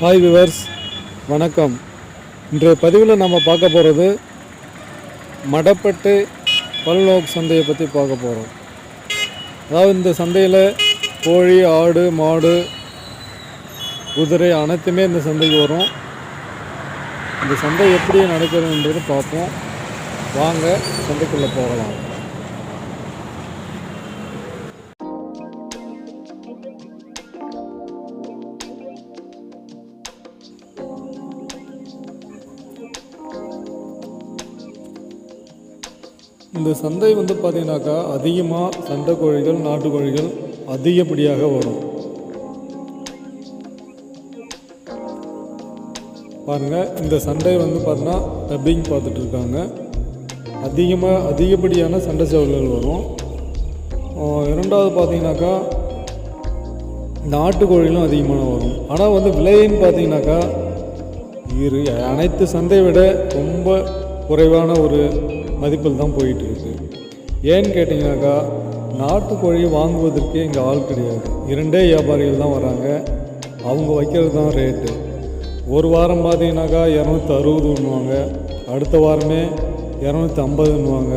Hi viewers வணக்கம். இன்றைய பதிவில் நம்ம பார்க்க போகிறது மடப்பட்டு பல்நோக்கு சந்தையை பற்றி பார்க்க போகிறோம் அதாவது இந்த சந்தையில் கோழி ஆடு மாடு குதிரை அனைத்துமே இந்த சந்தைக்கு வரும். இந்த சந்தை எப்படி நடக்கிறதுன்றது பார்ப்போம். வாங்க சந்தைக்குள்ளே போகலாம். இந்த சந்தை வந்து பார்த்தீங்கன்னாக்கா அதிகமாக சண்டை கோழிகள் நாட்டுக்கோழிகள் அதிகப்படியாக வரும். பாருங்கள் இந்த சண்டை வந்து பார்த்தீங்கன்னா டப்பிங் பார்த்துட்டு இருக்காங்க. அதிகமாக அதிகப்படியான சண்டை சேவல்கள் வரும். இரண்டாவது பார்த்தீங்கன்னாக்கா நாட்டுக்கோழிகளும் அதிகமான வரும். ஆனால் வந்து விலைன்னு பார்த்தீங்கன்னாக்கா இரு அனைத்து சந்தையை விட ரொம்ப குறைவான ஒரு மதிப்பில் தான் போயிட்டு இருக்கு ஏன்னு கேட்டிங்கனாக்கா நாட்டுக்கோழி வாங்குவதற்கே இங்கே ஆள் கிடையாது. இரண்டே வியாபாரிகள் தான் வராங்க. அவங்க வைக்கிறது தான் ரேட்டு. ஒரு வாரம் பார்த்தீங்கன்னாக்கா இரநூத்தி அறுபதுன்னுவாங்க அடுத்த வாரமே இரநூத்தி ஐம்பதுன்னுவாங்க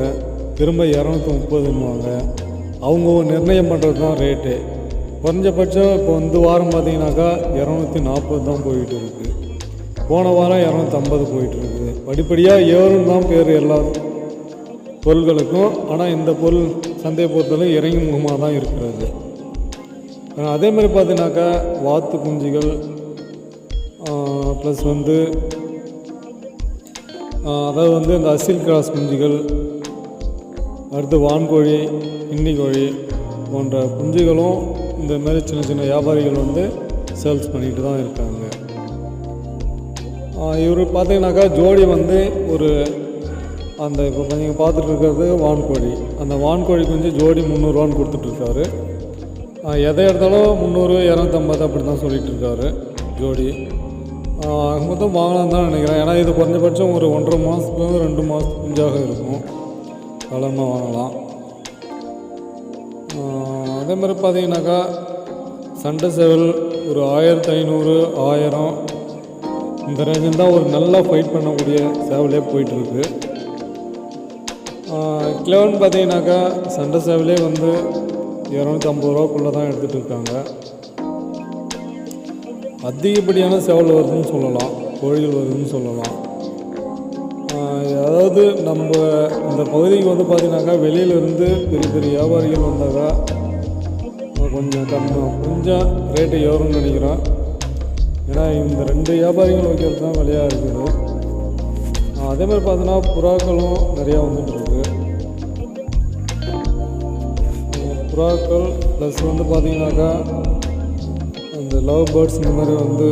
திரும்ப இரநூத்தி முப்பதுன்னுவாங்க அவங்க நிர்ணயம் பண்ணுறது தான் ரேட்டு. குறைஞ்சபட்சம் இப்போ இந்த வாரம் பார்த்தீங்கன்னாக்கா இரநூத்தி நாற்பது தான் போயிட்டு இருக்குது போன வாரம் இரநூத்தம்பது போயிட்டு இருக்குது படிப்படியாக ஏறும் தான் பேர் எல்லா பொருள்களுக்கும் ஆனால் இந்த பொருள் சந்தையை பொறுத்தவரை இறங்கி முகமாக தான் இருக்கிறது. அதே மாதிரி பார்த்தீங்கன்னாக்கா வாத்து குஞ்சுகள் ப்ளஸ் வந்து அதாவது வந்து இந்த அசில் கிராஸ் குஞ்சுகள் அடுத்து வான்கோழி இன்னிக்கோழி போன்ற குஞ்சுகளும் இந்த மாதிரி சின்ன சின்ன வியாபாரிகள் வந்து சேல்ஸ் பண்ணிக்கிட்டு தான் இருக்காங்க. இவர் பார்த்தீங்கன்னாக்கா ஜோடி வந்து ஒரு அந்த இப்போ நீங்கள் பார்த்துட்டு இருக்கிறது வான்கோழி. அந்த வான்கோழி குஞ்சு ஜோடி முந்நூறுவான்னு கொடுத்துட்ருக்காரு. எதை எடுத்தாலும் முந்நூறு இரநூத்தம்பது அப்படி தான் சொல்லிட்டு இருக்காரு ஜோடி மொத்தம் வாங்கலாம் தான் நினைக்கிறேன். ஏன்னா இது குறைஞ்சபட்சம் ஒரு ஒன்றரை மாதத்துலேருந்து ரெண்டு மாதத்துக்கு குஞ்சாக இருக்கும். வளமாக வாங்கலாம். அதே மாதிரி பார்த்தீங்கன்னாக்கா சண்டை சேவல் ஒரு ஆயிரத்தி ஐநூறு ஆயிரம். இந்த ரேஞ்சில் தான் ஒரு நல்லா ஃபைட் பண்ணக்கூடிய சேவலே போயிட்டுருக்கு கிலோன்னு பார்த்தீங்கன்னாக்கா சண்டை சேவலே வந்து இரநூத்தம்பது ரூபாக்குள்ளே தான் எடுத்துகிட்டு இருக்காங்க அதிகப்படியான சேவல் வருதுன்னு சொல்லலாம் கோழிகள் வருதுன்னு சொல்லலாம். அதாவது நம்ம இந்த பகுதிக்கு வந்து பார்த்திங்கனாக்கா வெளியிலேருந்து பெரிய பெரிய வியாபாரிகள் வந்தாக்கா கொஞ்சம் கம்மி கொஞ்சம் ரேட்டு ஏறும்னு நினைக்கிறேன். ஏன்னா இந்த ரெண்டு வியாபாரிகள் வைக்கிறது தான் விலையாக இருக்குது. அதேமாதிரி அதே மாதிரி பார்த்தோன்னா புறாக்களும் நிறையா வந்துட்டு புறாக்கள் ப்ளஸ் வந்து பார்த்தீங்கன்னாக்கா அந்த லவ் பேர்ட்ஸ் இந்த மாதிரி வந்து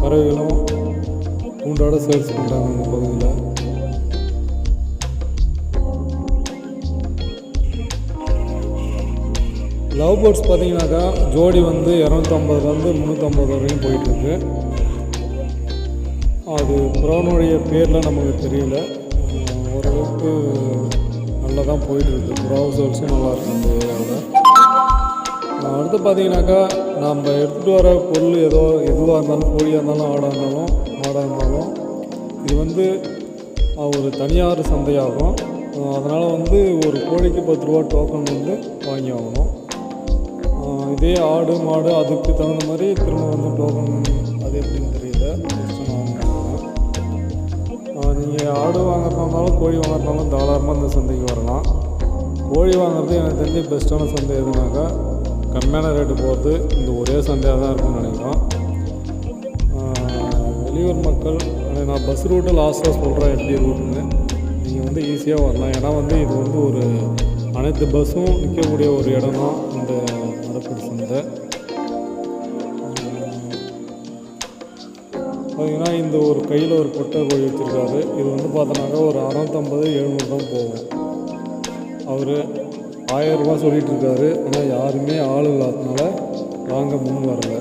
பறவைகளும் கூண்டோட சேல்ஸ் பண்ணுறாங்க இந்த பகுதியில். லவ் பேர்ட்ஸ் பார்த்தீங்கன்னாக்கா ஜோடி வந்து இரநூத்தம்பதுலேருந்து முந்நூற்றம்பது வரையும் போயிட்டுருக்கு. அது புறவனுடைய பேரில் நமக்கு தெரியல. ஓரளவுக்கு போயிட்டுருக்கு புறாவு நல்லா அந்த ஏரியாவில் அடுத்து பார்த்தீங்கன்னாக்கா நம்ம எடுத்துகிட்டு வர பொருள் ஏதோ எதுவாக இருந்தாலும் கோழியாக இருந்தாலும் ஆடாக இருந்தாலும் மாடாக இருந்தாலும் இது வந்து ஒரு தனியார் சந்தையாகும். அதனால் வந்து ஒரு கோழிக்கு பத்து ரூபா டோக்கன் வந்து வாங்கி ஆகணும். இதே ஆடு மாடு அதுக்கு தகுந்த மாதிரி திரும்ப வந்து டோக்கன் அது எப்படின்னு தெரியல. நீங்கள் ஆடு வாங்குறதா இருந்தாலும் கோழி வாங்குறதா தாராளமாக இந்த சந்தைக்கு வரலாம். கோழி வாங்குறது எனக்கு தெரிஞ்சு பெஸ்ட்டான சந்தை எதுனாக்கா கம்மியான ரேட்டு போகிறது இந்த ஒரே சந்தையாக தான் இருக்கும்னு நினைக்கிறோம். வெளியூர் மக்கள் நான் பஸ் ரூட்டு லாஸ்ட்டாக சொல்கிறேன் எப்படி ரூட்டுன்னு நீங்கள் வந்து ஈஸியாக வரலாம். ஏன்னா வந்து இது வந்து ஒரு அனைத்து பஸ்ஸும் நிற்கக்கூடிய ஒரு இடம் தான் இந்த மரப்படி சந்தை. பார்த்திங்கன்னா இந்த ஒரு கையில் ஒரு பொட்டை கோழி வச்சுருக்காரு. இது வந்து பார்த்தோன்னாக்கா ஒரு அறநூற்றம்பது எழுநூறு தான் போகும். அவர் ஆயிரம் ரூபாய் சொல்லிட்டு இருக்காரு. ஆனால் யாருமே ஆள் இல்லாததுனால வாங்க முன் வரல.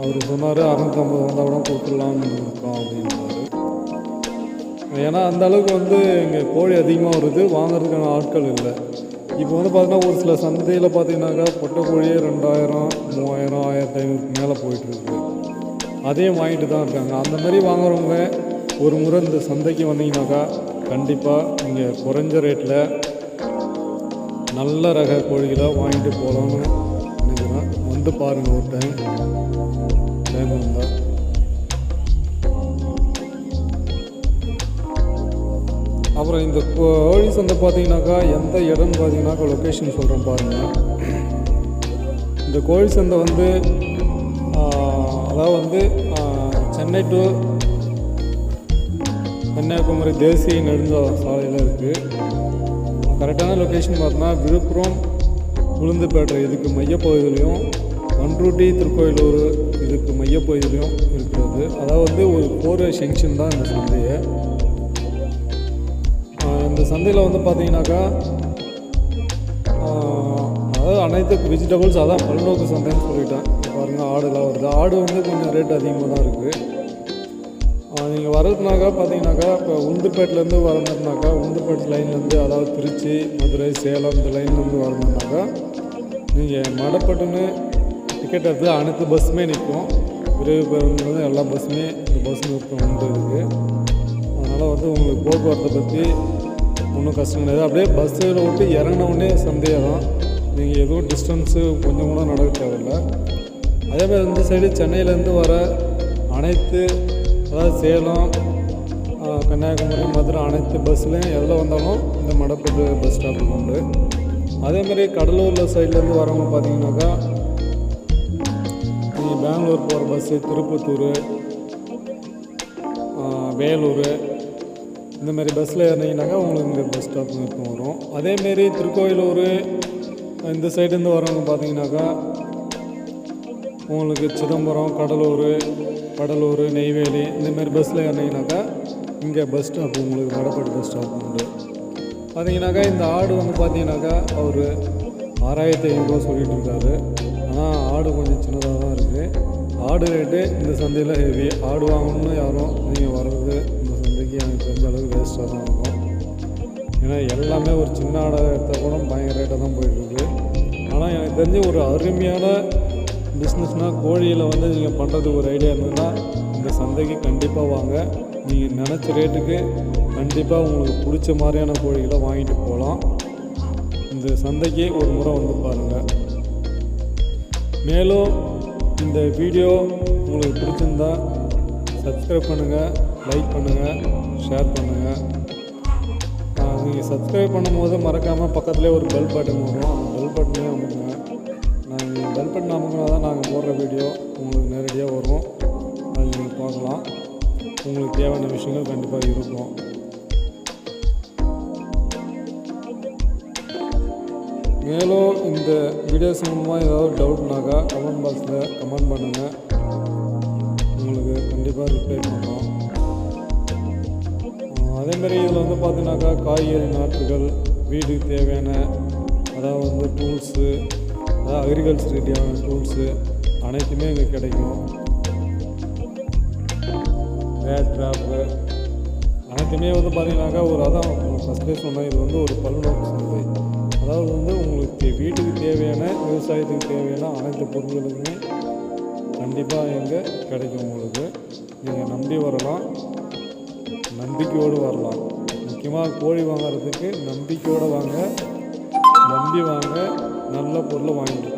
அவர் சொன்னார் அறநூற்றம்பது வந்தால் கூட கொடுத்துடலாம்னு இருக்கோம் அப்படின்னாரு ஏன்னா அந்த அளவுக்கு வந்து இங்கே கோழி அதிகமாக வருது. வாங்குறதுக்கான ஆட்கள் இல்லை. இப்போ வந்து பார்த்தீங்கன்னா ஒரு சில சந்தையில் பார்த்தீங்கன்னாக்கா பொட்டை கோழியே ரெண்டாயிரம் மூவாயிரம் ஆயிரத்தி ஐநூறுக்கு மேலே போயிட்டுருக்கு அதையும் வாங்கிட்டு தான் இருக்காங்க. அந்த மாதிரி வாங்குறவங்க ஒரு முறை இந்த சந்தைக்கு வந்தீங்கன்னாக்கா கண்டிப்பாக நீங்கள் குறைஞ்ச ரேட்டில் நல்ல ரக கோழிகளை வாங்கிட்டு போகலான்னு நினைக்கிறேன். வந்து பாருங்கள் ஒரு டைம் டைம் அப்புறம் இந்த கோழி சந்தை பார்த்தீங்கன்னாக்கா எந்த இடம்னு பார்த்தீங்கன்னாக்கா லொக்கேஷன் சொல்கிறேன் பாருங்கள் இந்த கோழி சந்தை வந்து அதாவது வந்து சென்னை டு கன்னியாகுமரி தேசிய நெடுஞ்சா சாலையில் இருக்குது கரெக்டான லொக்கேஷன் பார்த்தோன்னா விழுப்புரம் உளுந்துப்பேட்டை இதுக்கு மையப்பகுதியிலையும் பன்ருட்டி திருக்கோயிலூர் இதுக்கு மையப்பகுதியிலையும் இருக்கிறது. அதாவது வந்து ஒரு போர் ஜங்ஷன் தான் இந்த சந்தையை. இந்த சந்தையில் வந்து பார்த்தீங்கன்னாக்கா அதாவது அனைத்து வெஜிடபிள்ஸ் அதான் பல்நோக்கு சந்தைன்னு சொல்லிட்டேன். பாருங்கள் ஆடுலாம் வருது. ஆடு வந்து கொஞ்சம் ரேட் அதிகமாக தான் இருக்குது நீங்கள் வர்றதுனாக்கா பார்த்தீங்கன்னாக்கா இப்போ உளுந்துப்பேட்டிலேருந்து வரணுன்னாக்கா உளுந்துப்பேட் லைன்லேருந்து அதாவது திருச்சி மதுரை சேலம் இந்த லைன்லேருந்து வரணுன்னாக்கா நீங்கள் மடப்பட்டுன்னு டிக்கெட் எடுத்து அனைத்து பஸ்ஸுமே நிற்கும் விரைவு பேருந்து எல்லா பஸ்ஸுமே இந்த பஸ் நிறுத்தம் உண்டு இருக்குது அதனால் வந்து உங்களுக்கு போக்குவரத்தை பற்றி ஒன்றும் கஷ்டம் கிடையாது. அப்படியே பஸ்ஸில் விட்டு இறங்கினவுடனே சந்தேகம் தான் நீங்கள் எதுவும் டிஸ்டன்ஸு கொஞ்சம் கூட நடக்க தேவையில்லை. அதே மாதிரி இந்த சைடு சென்னையிலேருந்து வர அனைத்து அதாவது சேலம் கன்னியாகுமரி மதுரை அனைத்து பஸ்லேயும் எதில் வந்தாலும் இந்த மடப்பட்டு பஸ் ஸ்டாப்புக்கு உண்டு. அதேமாதிரி கடலூரில் சைட்லேருந்து வரவங்க பார்த்தீங்கன்னாக்கா நீங்கள் பெங்களூர் போகிற பஸ்ஸு திருப்பத்தூர் வேலூர் இந்த மாதிரி பஸ்ஸில் ஏறினீங்கன்னாக்கா உங்களுக்கு இங்கே பஸ் ஸ்டாப் நிறுத்தம் வரும். அதேமாரி திருக்கோயிலூர் இந்த சைடுலேருந்து வரவங்க பார்த்தீங்கன்னாக்கா உங்களுக்கு சிதம்பரம் கடலூர் கடலூர் நெய்வேலி இந்தமாரி பஸ்ஸில் ஏறினீங்கனாக்கா இங்கே பஸ் ஸ்டாப் உங்களுக்கு வடப்பட்டு பஸ் ஸ்டாப் உண்டு. பார்த்தீங்கன்னாக்கா இந்த ஆடு வந்து பார்த்தீங்கன்னாக்கா அவர் ஆறாயிரத்தி ஐநூறுரூவா சொல்லிட்டு இருக்காரு. ஆனால் ஆடு கொஞ்சம் சின்னதாக தான் இருக்குது ஆடு ரேட்டு இந்த சந்தையில் ஹெவி ஆடு வாங்கணும்னு யாரும் நீங்கள் வர்றது இந்த சந்தைக்கு எனக்கு தெரிஞ்ச அளவுக்கு வேஸ்ட்டாக தான் இருக்கும். ஏன்னா எல்லாமே ஒரு சின்ன ஆடாக கூட பயங்கர ரேட்டாக தான் போயிட்டுருக்கு. ஆனால் எனக்கு தெரிஞ்ச ஒரு அருமையான பிஸ்னஸ்னால் கோழியில் வந்து நீங்கள் பண்ணுறதுக்கு ஒரு ஐடியா இருந்ததுன்னா இந்த சந்தைக்கு கண்டிப்பாக வாங்க. நீங்கள் நினச்ச ரேட்டுக்கு கண்டிப்பாக உங்களுக்கு பிடிச்ச மாதிரியான கோழிகளை வாங்கிட்டு போகலாம். இந்த சந்தைக்கு ஒரு முறை வந்து பாருங்கள் மேலும் இந்த வீடியோ உங்களுக்கு பிடிச்சிருந்தா சப்ஸ்கிரைப் பண்ணுங்கள் லைக் பண்ணுங்கள் ஷேர் பண்ணுங்கள் சப்ஸ்கிரைப் பண்ணும்போது மறக்காமல் பக்கத்துலேயே ஒரு பெல் பட்டன் வரும். அந்த பெல் பட்டனையும் அமுக்குங்க நாங்கள் பெல் பட்டன் அமுக்கினா தான் நாங்கள் போடுற வீடியோ உங்களுக்கு நேரடியாக வரும். அது நீங்கள் பார்க்கலாம். உங்களுக்கு தேவையான விஷயங்கள் கண்டிப்பாக இருக்கும். மேலும் இந்த வீடியோ மூலமாக ஏதாவது டவுட்னாக்கா கமெண்ட் பாக்ஸில் கமெண்ட் பண்ணுங்கள் உங்களுக்கு கண்டிப்பாக ரிப்ளை பண்ணுறோம் அதே மாதிரி இதில் வந்து பார்த்தீங்கன்னாக்கா காய்கறி நாற்றுகள் வீட்டுக்கு தேவையான அதாவது வந்து டூல்ஸு அதாவது அக்ரிகல்ச்சர் ரீதியான டூல்ஸு அனைத்துமே இங்கே கிடைக்கும். வேட் ட்ராப்பு அனைத்துமே வந்து பார்த்தீங்கன்னாக்கா ஒரு அதான் ஃபஸ்ட்டே சொன்னேன். இது வந்து ஒரு பல்நோக்கு சந்தை. அதாவது வந்து உங்களுக்கு வீட்டுக்கு தேவையான விவசாயத்துக்கு தேவையான அனைத்து பொருட்களுக்குமே கண்டிப்பாக இங்கே கிடைக்கும் உங்களுக்கு. நீங்கள் நம்பி வரலாம். நம்பிக்கையோடு வரலாம். முக்கியமாக கோழி வாங்குறதுக்கு நம்பிக்கையோடு வாங்க. நம்பி வாங்க. நல்ல பொருளை வாங்கிட்டு